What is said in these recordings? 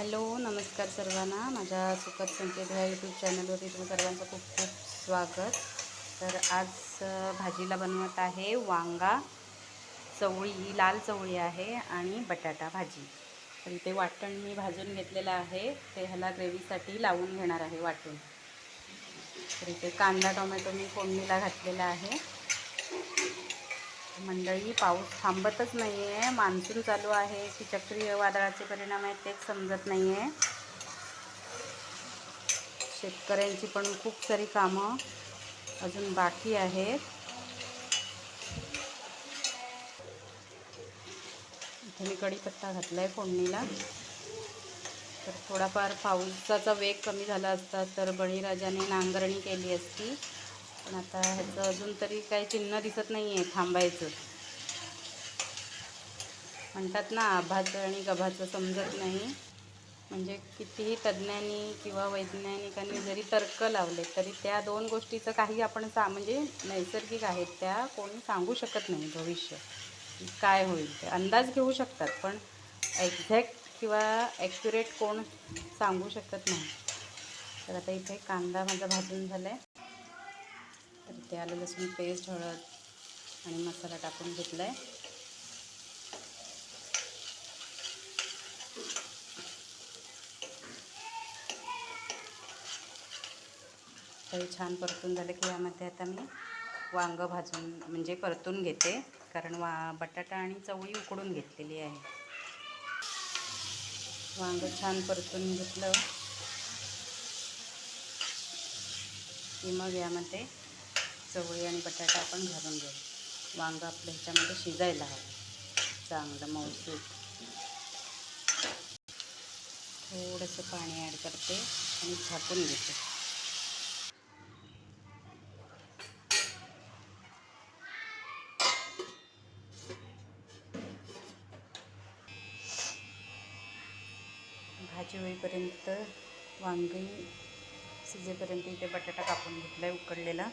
Hello नमस्कार सर्वांना. माझ्या सुखद संकेत ह्या यूट्यूब चॅनलवरती तुम्ही सर्वांचं खूप खूप स्वागत. तर आज भाजीला बनवत आहे वांगा चवळी ही लाल चवळी आहे आणि बटाटा भाजी. तर इथे वाटण मी भाजून घेतलेलं आहे. ते ह्याला ग्रेव्हीसाठी लावून घेणार आहे वाटून. तर इथे कांदा टोमॅटो मी फोडणीला घातलेला आहे. मंडळी पाऊस थांबतच नाही आहे मान्सून चालू आहे. की चक्रीय वादळाचे परिणाम आहेत तेच समजत नाही आहे शेतकऱ्यांची पण खूप सारी कामं अजून बाकी आहेत. इथे मी कढीपत्ता घातला आहे फोडणीला. तर थोडाफार पावसाचा वेग कमी झाला असता तर बळीराजाने नांगरणी केली असती. पण आता ह्याचं अजून तरी काही चिन्ह दिसत नाही आहे थांबायचं. म्हणतात ना आभाचं आणि गभाचं समजत नाही. म्हणजे कितीही तज्ज्ञांनी किंवा वैज्ञानिकांनी जरी तर्क लावले तरी त्या दोन गोष्टीचं काही आपण सा म्हणजे नैसर्गिक आहेत त्या कोणी सांगू शकत नाही भविष्य. काय होईल ते अंदाज घेऊ शकतात पण एक्झॅक्ट किंवा ॲक्युरेट कोण सांगू शकत नाही. तर आता इथे कांदा माझा भाजून झाला आहे इथे ते आलं लसूण पेस्ट हळद आणि मसाला टाकून घेतला आहे तर छान परतून झालं की यामध्ये आता मी वांगं भाजून म्हणजे परतून घेते. कारण वा बटाटा आणि चवळी उकडून घेतलेली आहे. वांगं छान परतून घेतलं. की मग यामध्ये चवळी आणि बटाटा आपण घालून घेऊ. वांगं आपलं ह्याच्यामध्ये शिजायला हवं. चांगलं मऊसूत. थोडंसं पाणी ॲड करते आणि झाकून घेते. भाजी होईपर्यंत वांगी शिजेपर्यंत इथे बटाटा कापून घेतला आहे उकडलेला.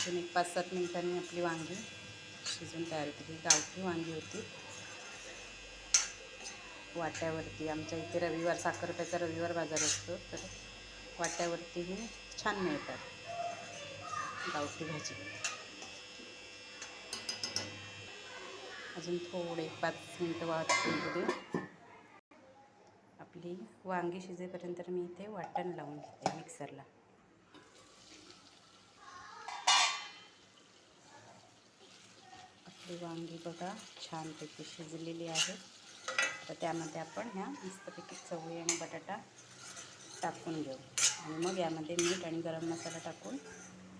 अजून एक पाच सात मिनिटांनी आपली वांगी शिजून तयार होती गावठी वांगी होती. वाट्यावरती आमच्या इथे रविवार साखरप्याचा रविवार बाजार असतो तर वाट्यावरतीही छान मिळतात गावठी भाजी. अजून थोडे पाच मिनटं वाट दे आपली वांगी शिजेपर्यंत मी इथे वाटण लावून घेते मिक्सरला. आपली वांगी बघा छानपैकी शिजलेली आहे. तर त्यामध्ये आपण ह्या मस्तपैकी चवळी आणि बटाटा टाकून घेऊ. आणि मग यामध्ये मीठ आणि गरम मसाला टाकून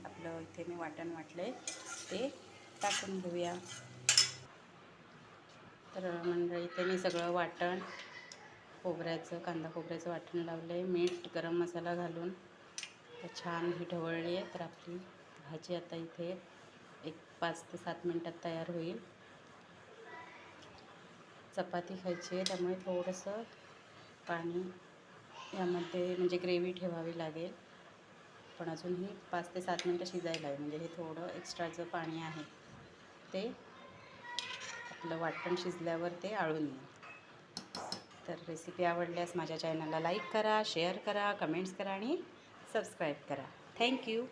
आपलं इथे मी वाटण वाटलं ते टाकून घेऊया. तर मंडळी इथे मी सगळं वाटण खोबऱ्याचं कांदा खोबऱ्याचं वाटण लावलं आहे मीठ गरम मसाला घालून. तर छान ही ढवळली आहे. तर आपली भाजी आता इथे एक पाच ते सात मिनटात तयार होईल. चपाती खायची आहे त्यामुळे थोडंसं पाणी यामध्ये म्हणजे ग्रेव्ही ठेवावी लागेल. पण अजूनही पाच ते सात मिनटं शिजायला आहे म्हणजे हे थोडं एक्स्ट्राचं पाणी आहे ते आपलं वाटण शिजल्यावर ते आळून येईल. तर रेसिपी आवडल्यास माझ्या चॅनलला लाईक करा शेअर करा कमेंट्स करा आणि सबस्क्राईब करा. थँक्यू